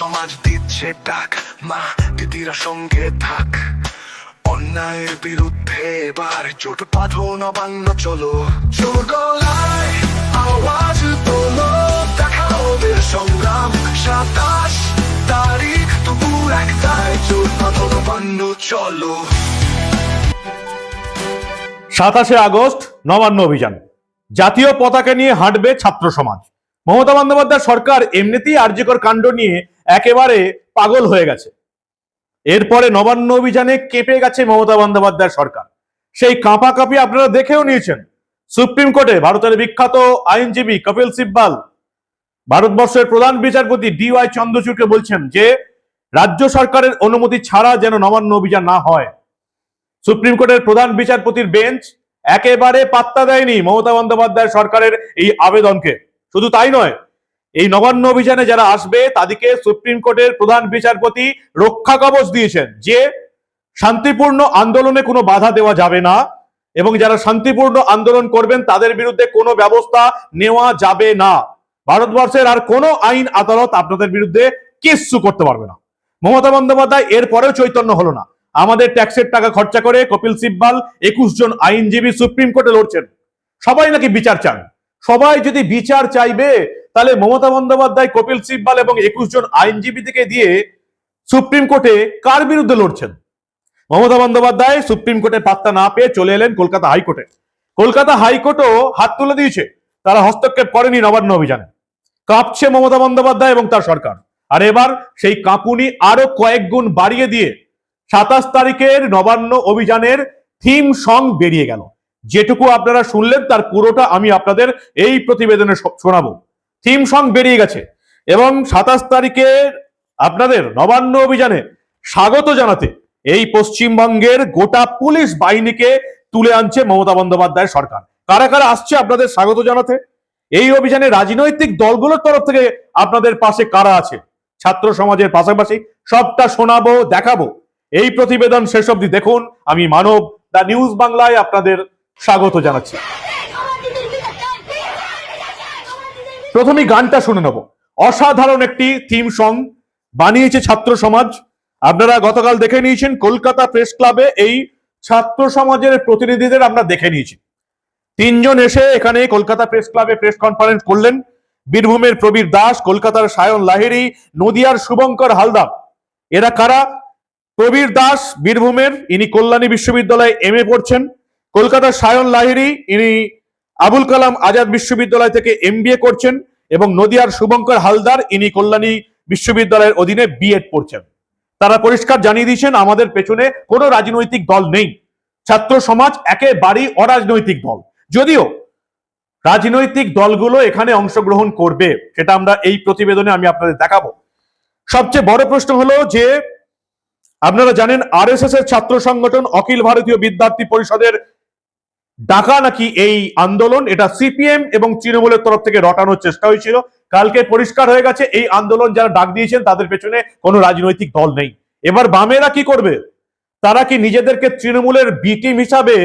সমাজ দিচ্ছে ডাক, মা দিদিরা সঙ্গে থাক। অন্যায়ের বিরুদ্ধে এবার নবান্ন, চলো। আওয়াজ তোলো, দেখা ওদের সংগ্রাম সাতাশ তারিখ দুপুর একটায় বাঁধো নবান্ন, চলো। সাতাশে আগস্ট নবান্ন অভিযান। জাতীয় পতাকা নিয়ে হাঁটবে ছাত্র সমাজ। মমতা বন্দ্যোপাধ্যায় সরকার এমনিতেই আর্যকর কাণ্ড নিয়ে একেবারে পাগল হয়ে গেছে। এরপরে নবান্ন অভিযানে কেঁপে গেছে মমতা বন্দ্যোপাধ্যায় সরকার। সেই কাঁপা কাঁপি আপনারা দেখেও নিয়েছেন। সুপ্রিম কোর্টে ভারতের বিখ্যাত আইনজীবী কপিল সিব্বাল, ভারতবর্ষের প্রধান বিচারপতি ডি ওয়াই চন্দ্রচূড়কে বলছেন যে, রাজ্য সরকারের অনুমতি ছাড়া যেন নবান্ন অভিযান না হয়। সুপ্রিম কোর্টের প্রধান বিচারপতির বেঞ্চ একেবারে পাত্তা দেয়নি মমতা বন্দ্যোপাধ্যায় সরকারের এই আবেদনকে। শুধু তাই নয়, এই নবান্ন অভিযানে যারা আসবে, তাদেরকে সুপ্রিম কোর্টের প্রধান বিচারপতি রক্ষা কবচ দিয়েছেন, যে শান্তিপূর্ণ আন্দোলনে কোনো বাধা দেওয়া যাবে না এবং যারা শান্তিপূর্ণ আন্দোলন করবেন, তাদের বিরুদ্ধে কোনো ব্যবস্থা নেওয়া যাবে না। ভারতবর্ষের আর কোনো আইন আদালত আপনাদের বিরুদ্ধে কিচ্ছু করতে পারবে না। মমতা বন্দ্যোপাধ্যায় এরপরেও চৈতন্য হলো না। আমাদের ট্যাক্সের টাকা খরচা করে কপিল সিব্বাল একুশ জন আইনজীবী সুপ্রিম কোর্টে লড়ছেন। সবাই নাকি বিচার চান? সবাই যদি বিচার চাইবে, তাহলে মমতা বন্দ্যোপাধ্যায়, কপিল সিব্বাল এবং একুশ জন আইনজীবী থেকে দিয়ে সুপ্রিম কোর্টে কার বিরুদ্ধে লড়ছেন? মমতা বন্দ্যোপাধ্যায় সুপ্রিম কোর্টে পাত্তা না পেয়ে চলে এলেন কলকাতা হাইকোর্টে। কলকাতা হাইকোর্টও হাত তুলে দিয়েছে। তারা হস্তক্ষেপ করেনি নবান্ন অভিযানে। কাঁপছে মমতা বন্দ্যোপাধ্যায় এবং তার সরকার। আর এবার সেই কাঁপুনি আরও কয়েক গুণ বাড়িয়ে দিয়ে সাতাশ তারিখের নবান্ন অভিযানের থিম সং বেরিয়ে গেল। যেটুকু আপনারা শুনলেন, তার পুরোটা আমি আপনাদের এই প্রতিবেদনে শোনাবো। থিম সং বেরিয়ে গেছে এবং সাতাশ তারিখের আপনাদের নবান্ন অভিযানে স্বাগত জানাতে এই পশ্চিমবঙ্গের গোটা পুলিশ বাহিনীকে তুলে আনছে মমতা বন্দ্যোপাধ্যায় সরকার। কারা কারা আসছে আপনাদের স্বাগত জানাতে? এই অভিযানে রাজনৈতিক দলগুলোর তরফ থেকে আপনাদের পাশে কারা আছে? ছাত্র সমাজের পাশাপাশি সবটা শোনাবো, দেখাবো। এই প্রতিবেদন শেষ অবধি দেখুন। আমি মানব, দা নিউজ বাংলায় আপনাদের স্বাগত জানাচ্ছি। প্রথমেই গানটা শুনে নেব। অসাধারণ একটি থিম সং বানিয়েছে ছাত্র সমাজ। আপনারা গতকাল দেখে নিয়েছেন, কলকাতা প্রেস ক্লাবে এই ছাত্র সমাজের প্রতিনিধিদের আমরা দেখে নিয়েছি। তিনজন এসে এখানে কলকাতা প্রেস ক্লাবে প্রেস কনফারেন্স করলেন। বীরভূমের প্রবীর দাস, কলকাতার সায়ন লাহিড়ী, নদিয়ার শুভঙ্কর হালদার। এরা কারা? প্রবীর দাস বীরভূমের, ইনি কল্যাণী বিশ্ববিদ্যালয়ে এম এ পড়ছেন। কলকাতার সায়ন লাহিড়ী, ইনি আবুল কালাম আজাদ বিশ্ববিদ্যালয় থেকে এম বি এ করছেন এবং নদিয়ার শুভঙ্কর হালদার, ইনি কল্যাণী বিশ্ববিদ্যালয়ের অধীনে বিএড পড়ছেন। তারা পরিষ্কার জানিয়ে দিয়েছেন, আমাদের পেছনে কোনো রাজনৈতিক দল নেই। ছাত্র সমাজ একেবারেই অরাজনৈতিক দল। যদিও রাজনৈতিক দলগুলো এখানে অংশগ্রহণ করবে, সেটা আমরা এই প্রতিবেদনে আমি আপনাদের দেখাবো। সবচেয়ে বড় প্রশ্ন হলো যে আপনারা জানেন আরএসএস এর ছাত্র সংগঠন অখিল ভারতীয় বিদ্যার্থী পরিষদের ডাকা নাকি এই আন্দোলন? এটা সিপিএম এবং তৃণমূলের তরফ থেকে রটানোর চেষ্টা হয়েছিল। কালকে পরিষ্কার হয়ে গেছে, এই আন্দোলন যারা ডাক দিয়েছেন তাদের পেছনে কোনো রাজনৈতিক দল নেই। এবার বামেরা কি করবে? তারা কি নিজেদেরকে তৃণমূলের বি টিম হিসাবে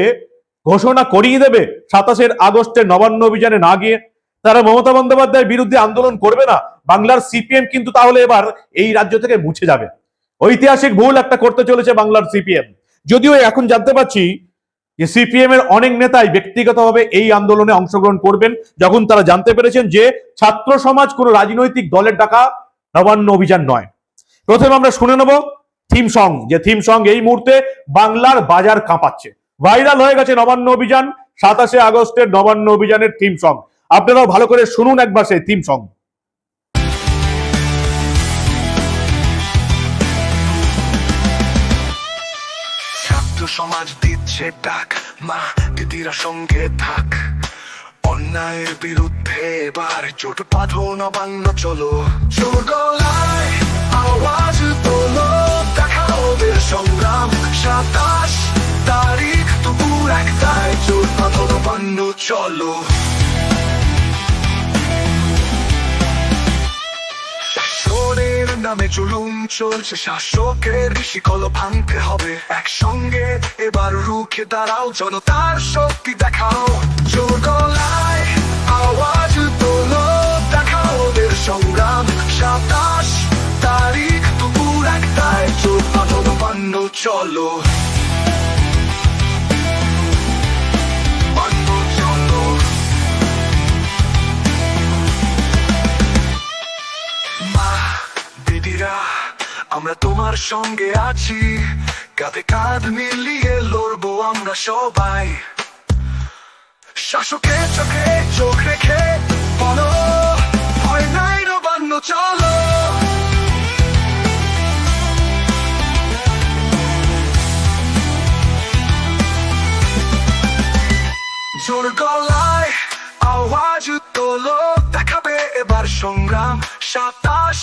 ঘোষণা করিয়ে দেবে সাতাশের আগস্টের নবান্ন অভিযানে না গিয়ে? তারা মমতা বন্দ্যোপাধ্যায়ের বিরুদ্ধে আন্দোলন করবে না? বাংলার সিপিএম কিন্তু তাহলে এবার এই রাজ্য থেকে মুছে যাবে। ঐতিহাসিক ভুল একটা করতে চলেছে বাংলার সিপিএম। যদিও এখন জানতে পারছি যে সিপিএম এর অনেক নেতাই ব্যক্তিগতভাবে এই আন্দোলনে অংশগ্রহণ করবেন, যখন তারা জানতে পেরেছেন যে ছাত্র সমাজ কোনো রাজনৈতিক দলের ডাকা নবান্ন অভিযান নয়। প্রথমে আমরা শুনে নেব থিম সং, যে থিম সং এই মুহূর্তে বাংলার বাজার কাঁপাচ্ছে। ভাইরাল হয়ে গেছে নবান্ন অভিযান, সাতাশে আগস্টের নবান্ন অভিযানের থিম সং। আপনারাও ভালো করে শুনুন একবার সেই থিম সং। ছাত্র সমাজ দিচ্ছে ডাক। মা, দিদিরা সঙ্গে থাক। অন্যায়ের বিরুদ্ধে এবার জোট বাঁধো নবান্ন চলো। আওয়াজ তোলো, দেখা ওদের সংগ্রাম সাতাশ তারিখ। দুপুর একটায় জোট বাঁধো নবান্ন চলো। নামে জুলুম চলছে, শাসকের শিকল ভাঙতে হবে। একসঙ্গে এবার রুখে দাঁড়াও জনতার শক্তি দেখাও। জোর গলায় আওয়াজ তোলো, দেখাও ওদের সংগ্রাম। সাতাশ তারিখ দুপুর একটায় চোখ পাঠানো চলো। আমরা তোমার সঙ্গে আছি। কাঁধে কাঁধ মিলিয়ে লড়বো আমরা সবাই। শাসকের চোখে চোখ রেখে বলো, ভয় নাই নবান্ন চলো। জোর গলায় আওয়াজ তোলো দেখাবে এবার সংগ্রাম। সাতাশ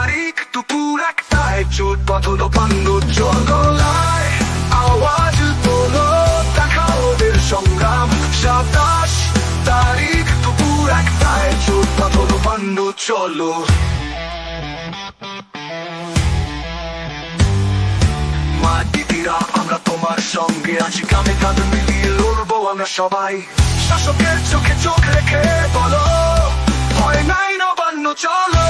তারিখ দুপুর একটায় চোট বাঁধলো বান্ধ জোর আওয়াজ তোলো, দেখা সংগ্রাম। সাতাশ তারিখ দুপুর একটায় চোট বাঁধলো বান্ধ চলো। আমরা তোমার সঙ্গে আছি। কামে কাঁধ মিলিয়ে লড়বো আমরা সবাই। শাসকের চোখে চোখ রেখে বলো, ভয় নাই নবান্ন, চলো।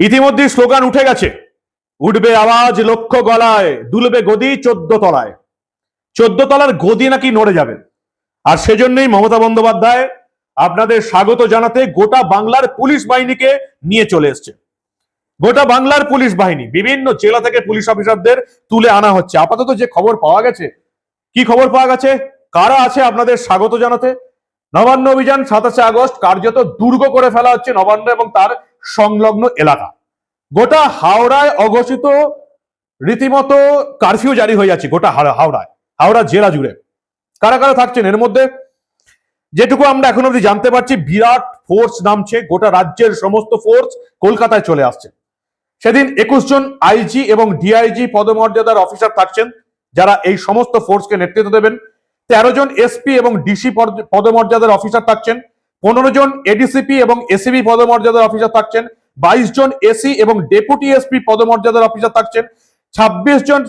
ইতিমধ্যে স্লোগান উঠে গেছে। উঠবে আওয়াজ লক্ষ্য গলায়, দুলবে গদি চোদ্দ তলায়। চোদ্দ তলার গদি নাকি নড়ে যাবে। আর সেজন্যই মমতা বন্দ্যোপাধ্যায় আপনাদের স্বাগত জানাতে গোটা বাংলার পুলিশ বাহিনীকে নিয়ে চলে এসছে। গোটা বাংলার পুলিশ বাহিনী, বিভিন্ন জেলা থেকে পুলিশ অফিসারদের তুলে আনা হচ্ছে। আপাতত যে খবর পাওয়া গেছে, কি খবর পাওয়া গেছে? কারা আছে আপনাদের স্বাগত জানাতে? নবান্ন অভিযান সাতাশে আগস্ট কার্যত দুর্গ করে ফেলা হচ্ছে নবান্ন এবং তার সংলগ্ন এলাকা। গোটা হাওড়ায় অঘোষিত রীতিমতো কারফিউ জারি হয়ে যাচ্ছে গোটা হাওড়ায়, হাওড়া জেলা জুড়ে। কারা কারা থাকছেন? এর মধ্যে যেটুকু আমরা এখন অব্দি জানতে পারছি, বিরাট ফোর্স নামছে, গোটা রাজ্যের সমস্ত ফোর্স কলকাতায় চলে আসছে। সেদিন একুশ জন আইজি এবং ডিআইজি পদমর্যাদার অফিসার থাকছেন, যারা এই সমস্ত ফোর্সকে নেতৃত্ব দেবেন। তেরো জন এসপি এবং ডিসি পদমর্যাদার অফিসার থাকছেন, পনেরো জন এডিসিপি এবং এসিবি পদমর্যাদার অফিসার থাকছেন, বাইশ জন এসি এবং ডেপুটি এসপি পদমর্যাদার অফিসার থাকছেন, ছাব্বিশ জন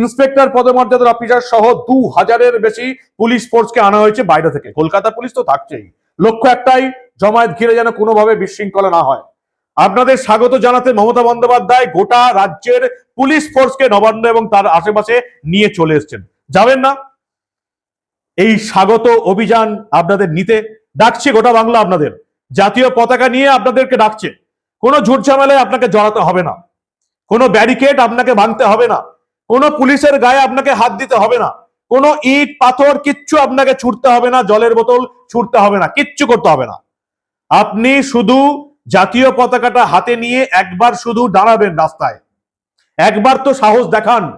ইন্সপেক্টর পদমর্যাদার অফিসার সহ দু হাজারের বেশি পুলিশ ফোর্সকে আনা হয়েছে বাইরে থেকে। কলকাতা পুলিশ তো থাকছেই। লক্ষ্য একটাই, জমায়েত ঘিরে যেন কোনোভাবে বিশৃঙ্খলা না হয়। আপনাদের স্বাগত জানাতে মমতা বন্দ্যোপাধ্যায় গোটা রাজ্যের পুলিশ ফোর্সকে নবান্ন এবং তার আশেপাশে নিয়ে চলে এসেছেন। যাবেন না? এই স্বাগত অভিযান আপনাদের নিতে ডাকছে গোটা বাংলা আপনাদের। জাতীয় পতাকা নিয়ে আপনাদেরকে ডাকছে। কোনো ঝুট ঝামেলায় আপনাকে জড়াতে হবে না। কোনো ব্যারিকেড আপনাকে ভাঙতে হবে না। কোনো পুলিশের গায়ে আপনাকে হাত দিতে হবে না। কোনো ইট, পাথর কিচ্ছু আপনাকে ছুটতে হবে না, জলের বোতল ছুটতে হবে না, কিচ্ছু করতে হবে না। আপনি শুধু জাতীয় পতাকাটা হাতে নিয়ে একবার শুধু দাঁড়াবেন রাস্তায়। একবার তো সাহস দেখান।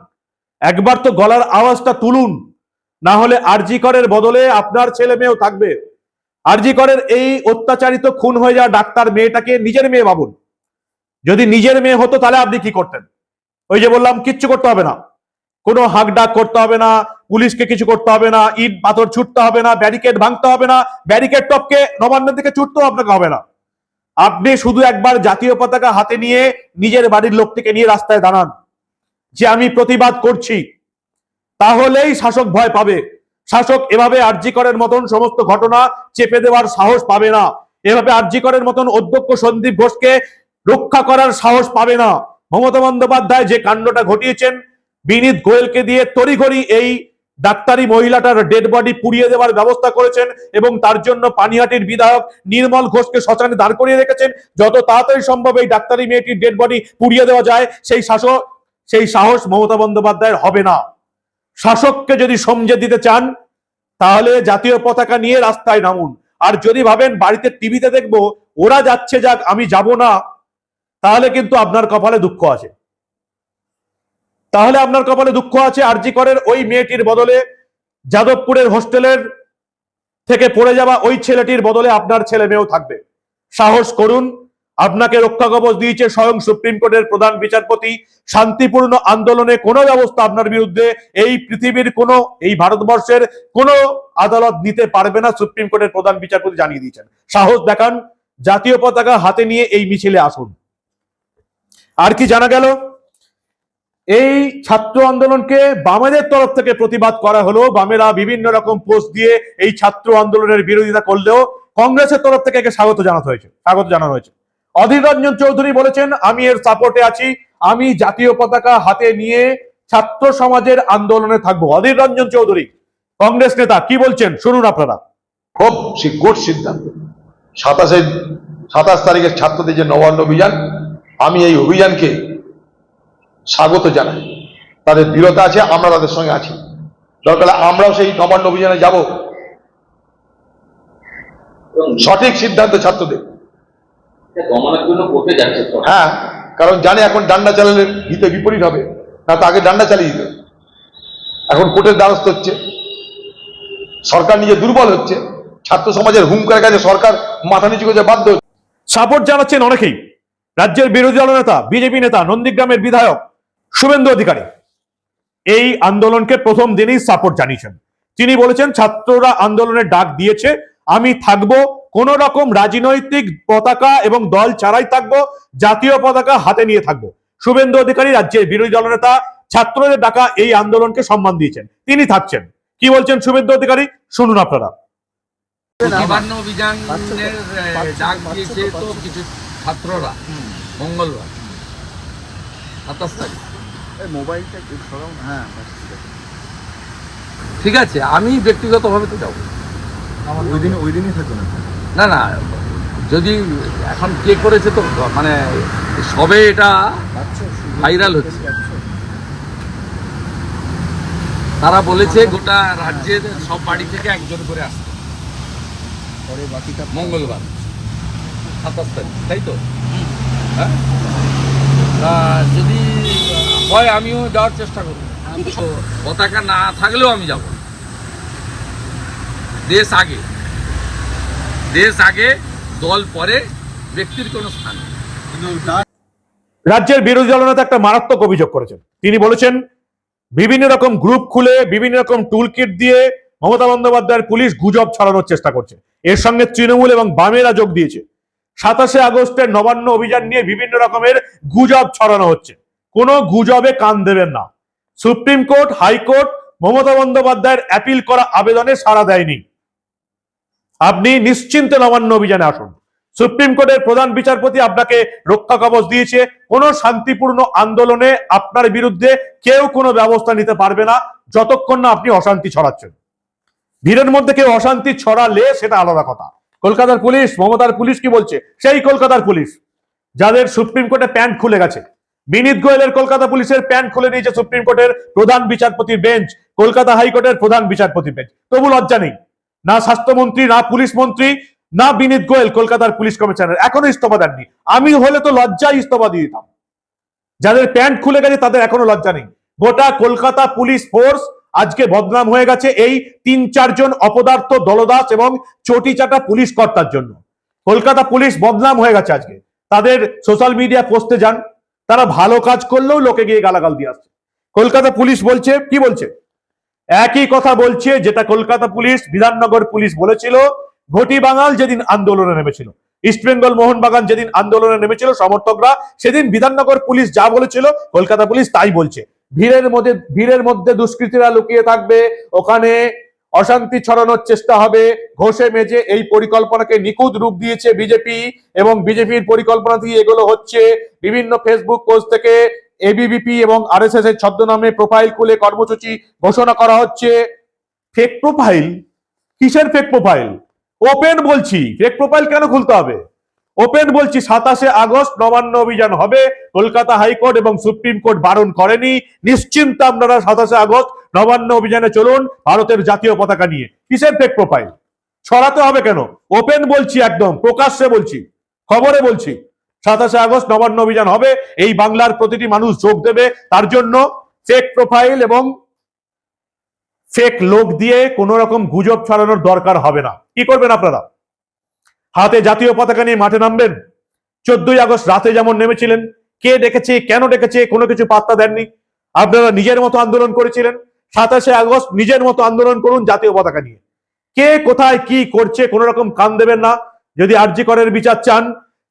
একবার তো গলার আওয়াজটা তুলুন। না হলে আরজি করের বদলে আপনার ছেলে মেয়েও থাকবে। আরজি করের এই অত্যাচারিত খুন হয়ে যাওয়া ডাক্তার মেয়েটাকে নিজের মেয়ে ভাবুন। যদি নিজের মেয়ে হতো তাহলে আপনি কি করতেন? ওই যে বললাম, কিচ্ছু করতে হবে না। কোনো হাক ডাক করতে হবে না, পুলিশকে কিছু করতে হবে না, ইট পাথর ছুটতে হবে না, ব্যারিকেড ভাঙতে হবে না, ব্যারিকেড টপকে নবান্নের দিকে ছুটতেও আপনাকে হবে না। আপনি শুধু একবার জাতীয় পতাকা হাতে নিয়ে নিজের বাড়ির লোকটিকে নিয়ে রাস্তায় দাঁড়ান। যে আমি প্রতিবাদ করছি। তাহলেই শাসক ভয় পাবে। শাসক এভাবে আরজি করের মতন সমস্ত ঘটনা চেপে দেওয়ার সাহস পাবে না। এভাবে আরজি করের মতন অধ্যক্ষ সন্দীপ ঘোষকে রক্ষা করার সাহস পাবে না। মমতা বন্দ্যোপাধ্যায় যে কাণ্ডটা ঘটিয়েছেন, বিনীত গোয়েলকে দিয়ে তড়িঘড়ি এই ডাক্তারি মহিলাটার ডেড বডি পুড়িয়ে দেওয়ার ব্যবস্থা করেছেন এবং তার জন্য পানিহাটির বিধায়ক নির্মল ঘোষকে শ্মশানে দাঁড় করিয়ে রেখেছেন। যত তাড়াতাড়ি সম্ভব এই ডাক্তারি মেয়েটির ডেড বডি পুড়িয়ে দেওয়া যায়, সেই শাসক, সেই সাহস মমতা বন্দ্যোপাধ্যায়ের হবে না। শাসককে যদি সমঝে দিতে চান, তাহলে জাতীয় পতাকা নিয়ে রাস্তায় নামুন। আর যদি ভাবেন বাড়িতে টিভিতে দেখব, ওরা যাচ্ছে যাক, আমি যাব না, তাহলে কিন্তু আপনার কপালে দুঃখ আছে। তাহলে আপনার কপালে দুঃখ আছে আরজি করের ওই মেয়েটির বদলে যাদবপুরের হোস্টেলের থেকে পড়ে যাওয়া ওই ছেলেটির বদলে আপনার ছেলে মেয়েও থাকবে। সাহস করুন আপনাকে রক্ষা কবচ দিয়েছে স্বয়ং সুপ্রিম কোর্টের প্রধান বিচারপতি। শান্তিপূর্ণ আন্দোলনে কোনো ব্যবস্থা আপনার বিরুদ্ধে এই পৃথিবীর কোনো, এই ভারতবর্ষের কোনো আদালত নিতে পারবে না, সুপ্রিম কোর্টের প্রধান বিচারপতি জানিয়ে দিয়েছেন। সাহস দেখান, জাতীয় পতাকা হাতে নিয়ে এই মিছিলে আসুন। আর কি জানা গেল? এই ছাত্র আন্দোলনকে বামেদের তরফ থেকে প্রতিবাদ করা হলো। বামেরা বিভিন্ন রকম পোস্ট দিয়ে এই ছাত্র আন্দোলনের বিরোধিতা করলেও কংগ্রেসের তরফ থেকে একে স্বাগত জানাতে হয়েছে, স্বাগত জানানো হয়েছে। অধীর রঞ্জন চৌধুরী বলেছেন, আমি এর সাপোর্টে আছি, আমি জাতীয় পতাকা হাতে নিয়ে ছাত্র সমাজের আন্দোলনে থাকব। অধীর রঞ্জন চৌধুরী, কংগ্রেস নেতা, কি বলছেন? শুনুন আপনারা। খুব গুড সিদ্ধান্ত। সাতাশে, সাতাশ তারিখের ছাত্রদের যে নবান্ন অভিযান, আমি এই অভিযানকে স্বাগত জানাই। তাদের দৃঢ়তা আছে, আমরা তাদের সঙ্গে আছি। দরকার আমরাও সেই নবান্ন অভিযানে যাব। সঠিক সিদ্ধান্ত ছাত্রদের দমনের জন্য কোর্টে যাচ্ছে তো হ্যাঁ কারণ জানে এখন ডান্ডা চালালে হিতে বিপরীত হবে না তো আগে ডান্ডা চালিয়ে দিত। এখন কোর্টের দ্বারস্থ হচ্ছে সরকার নিজে দুর্বল হচ্ছে ছাত্র সমাজের হুমকার কাছে সরকার মাথা নিচু করতে বাধ্য হচ্ছে। সাপোর্ট জানাচ্ছেন অনেকেই রাজ্যের বিরোধী দল নেতা বিজেপি নেতা নন্দীগ্রামের বিধায়ক শুভেন্দু অধিকারী। এই আন্দোলনকে প্রথম দিনই সাপোর্ট জানিয়েছেন। তিনি বলেছেন ছাত্ররা আন্দোলনের ডাক দিয়েছে আমি থাকব কোন রকম রাজনৈতিক পতাকা এবং দল ছাড়াই থাকব জাতীয় পতাকা হাতে নিয়ে থাকব। শুভেন্দু অধিকারী রাজ্যের বিরোধী দলনেতা ছাত্রদের ডাকা এই আন্দোলনকে সম্মান দিয়েছেন। তিনি থাকছেন। কি বলছেন শুভেন্দু অধিকারী? শুনুন আপনারা। নবান্ন অভিযানের আহ, ডাক দিয়েছে তো কিছু ছাত্ররা। মঙ্গলবার। সাতাশ তারিখ। মোবাইলটা একটু সরাও হ্যাঁ ঠিক আছে। ঠিক আছে আমি ব্যক্তিগতভাবে তো যাব। ওই দিন ওই দিনই থাকবে না। না না যদি এখন কে করেছে তো মানে সবে এটা ভাইরাল হচ্ছে। তারা বলেছে গোটা রাজ্যের সব বাড়ি থেকে একজন করে আসবে পরে বাকিটা মঙ্গলবার সাতাশ তারিখ তাই তো? হ্যাঁ? যদি হয় আমিও যাওয়ার চেষ্টা করব। পতাকা না থাকলেও আমি যাব। দেশ আগে। দেশ আগে, দল পরে, ব্যক্তির কোনো স্থান রাজ্যের বিরোধী দলনেতা একটা মারাত্মক অভিযোগ করেছেন। তিনি বলেছেন, বিভিন্ন রকম গ্রুপ খুলে, বিভিন্ন রকম টুল কিট দিয়ে মমতা বন্দ্যোপাধ্যায়ের পুলিশ গুজব ছড়ানোর চেষ্টা করছে। এর সঙ্গে তৃণমূল এবং বামেরা যোগ দিয়েছে। সাতাশে আগস্টের নবান্ন অভিযান নিয়ে বিভিন্ন রকমের গুজব ছড়ানো হচ্ছে। কোনো গুজবে কান দেবেন না। সুপ্রিম কোর্ট, হাইকোর্ট মমতা বন্দ্যোপাধ্যায়ের অ্যাপিল করা আবেদনে সাড়া দেয়নি। আপনি নিশ্চিন্তে নবান্ন অভিযানে আসুন। সুপ্রিম কোর্টের প্রধান বিচারপতি আপনাকে রক্ষা কবচ দিয়েছে। কোনো শান্তিপূর্ণ আন্দোলনে আপনার বিরুদ্ধে কেউ কোনো ব্যবস্থা নিতে পারবে না। যতক্ষণ না আপনি অশান্তি ছড়াচ্ছেন। ভিড়ের মধ্যে কেউ অশান্তি ছড়ালে সেটা আলাদা কথা। কলকাতার পুলিশ, মমতার পুলিশ কি বলছে? সেই কলকাতার পুলিশ। যাদের সুপ্রিম কোর্টে প্যান্ট খুলে গেছে। বিনীত গোয়েলের কলকাতা পুলিশের প্যান্ট খুলে নিয়েছে সুপ্রিম কোর্টের প্রধান বিচারপতির বেঞ্চ। কলকাতা হাইকোর্টের প্রধান বিচারপতির বেঞ্চ। তবু লজ্জা নেই। না স্বাস্থ্যমন্ত্রী, না পুলিশ মন্ত্রী, না বিনীত গোয়েল, কলকাতার পুলিশ কমিশনার। এখনও ইস্তফা দেননি। আমি হলে তো লজ্জায় ইস্তফা দিয়ে দিতাম। যাদের প্যান্ট খুলে গেছে তাদের এখনও লজ্জা নেই। গোটা কলকাতা পুলিশ ফোর্স আজকে বদনাম হয়ে গেছে এই তিন, চারজন অপদার্থ দলদাস এবং চটি চাটা পুলিশ কর্তার জন্য। কলকাতা পুলিশ বদনাম হয়ে গেছে আজকে। তাদের সোশ্যাল মিডিয়া পোস্টে যান। তারা ভালো কাজ করলেও লোকে গিয়ে গালাগাল দিয়ে আসছে। কলকাতা পুলিশ বলছে, কি বলছে? একই কথা বলছে যেটা কলকাতা পুলিশ, বিধাননগর পুলিশ বলেছিল, ঘটি বাঙাল যেদিন আন্দোলনে নেমেছিল। ইস্টবেঙ্গল মোহনবাগান যেদিন আন্দোলনে নেমেছিল, সমর্থকরা সেদিন বিধাননগর পুলিশ যা বলেছিল, কলকাতা পুলিশ তাই বলছে। ভিড়ের মধ্যে ভিড়ের মধ্যে দুষ্কৃতীরা লুকিয়ে থাকবে, ওখানে অশান্তি ছড়ানোর চেষ্টা হবে, ঘষে মেজে এই পরিকল্পনাকে নিখুঁত রূপ দিয়েছে বিজেপি এবং বিজেপির পরিকল্পনা দিয়ে এগুলো হচ্ছে। বিভিন্ন ফেসবুক পোস্ট থেকে এবিভিপি এবং আরএসএস এর ছদ্মনামে প্রোফাইল খুলে কর্মসূচি ঘোষণা করা হচ্ছে। ফেক প্রোফাইল কিসের ফেক প্রোফাইল ওপেন বলছি। ফেক প্রোফাইল কেন খুলতে হবে? ওপেন বলছি, সাতাশে আগস্ট নবান্ন অভিযান হবে। কলকাতা হাইকোর্ট এবং সুপ্রিম কোর্ট বারণ করেনি। নিশ্চিন্ত আপনারা সাতাশে আগস্ট নবান্ন অভিযানে চলুন, ভারতের জাতীয় পতাকা নিয়ে। কিসের ফেক প্রোফাইল ছড়াতে হবে কেন? ওপেন বলছি একদম, প্রকাশ্যে বলছি, খবরে বলছি। সাতাশে আগস্ট নবান্ন অভিযান হবে। এই বাংলার প্রতিটি মানুষ যোগ দেবে। তার জন্য ফেক প্রোফাইল এবং ফেক লোক দিয়ে কোন রকম গুজব ছড়ানোর দরকার হবে না। কি করবেন আপনারা? হাতে জাতীয় পতাকা নিয়ে মাঠে নামবেন। চোদ্দই আগস্ট রাতে যেমন নেমেছিলেন, কে ডেকেছে, কেন ডেকেছে, কোনো কিছু পাত্তা দেননি। আপনারা নিজের মতো আন্দোলন করেছিলেন। সাতাশে আগস্ট নিজের মতো আন্দোলন করুন জাতীয় পতাকা নিয়ে। কে কোথায় কি করছে কোন রকম কান দেবেন না। যদি আরজি করের বিচার চান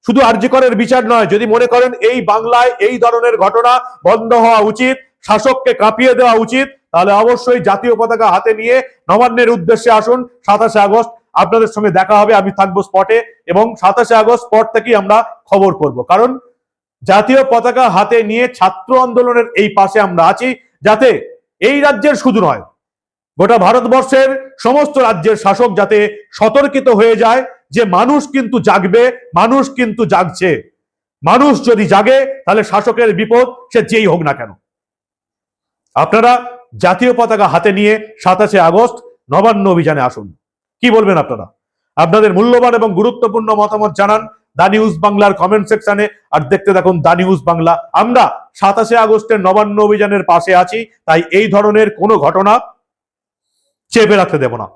শুধু আরজি করের বিচার নয়, যদি মনে করেন এই বাংলায় এই ধরনের ঘটনা বন্ধ হওয়া উচিত, শাসককে কাঁপিয়ে দেওয়া উচিত, তাহলে অবশ্যই জাতীয় পতাকা হাতে নিয়ে নবান্নের উদ্দেশ্যে আসুন। সাতাশে আগস্ট আপনাদের সঙ্গে দেখা হবে, আমি থাকব স্পটে এবং সাতাশে আগস্ট স্পট থেকেই আমরা খবর করব। কারণ জাতীয় পতাকা হাতে নিয়ে ছাত্র আন্দোলনের এই পাশে আমরা আছি, যাতে এই রাজ্যের শুধু নয়, গোটা ভারতবর্ষের সমস্ত রাজ্যের শাসক যাতে সতর্কিত হয়ে যায় যে মানুষ কিন্তু জাগবে, মানুষ কিন্তু জাগছে। মানুষ যদি জাগে, তাহলে শাসকের বিপদ সে যেই হোক না কেন। আপনারা জাতীয় পতাকা হাতে নিয়ে সাতাশে আগস্ট নবান্ন অভিযানে আসুন। কি বলবেন আপনারা? আপনাদের মূল্যবান এবং গুরুত্বপূর্ণ মতামত জানান দা নিউজ বাংলার কমেন্ট সেকশনে, আর দেখতে দেখুন দা নিউজ বাংলা। আমরা সাতাশে আগস্টের নবান্ন অভিযানের পাশে আছি, তাই এই ধরনের কোনো ঘটনা চেপে রাখতে দেব না।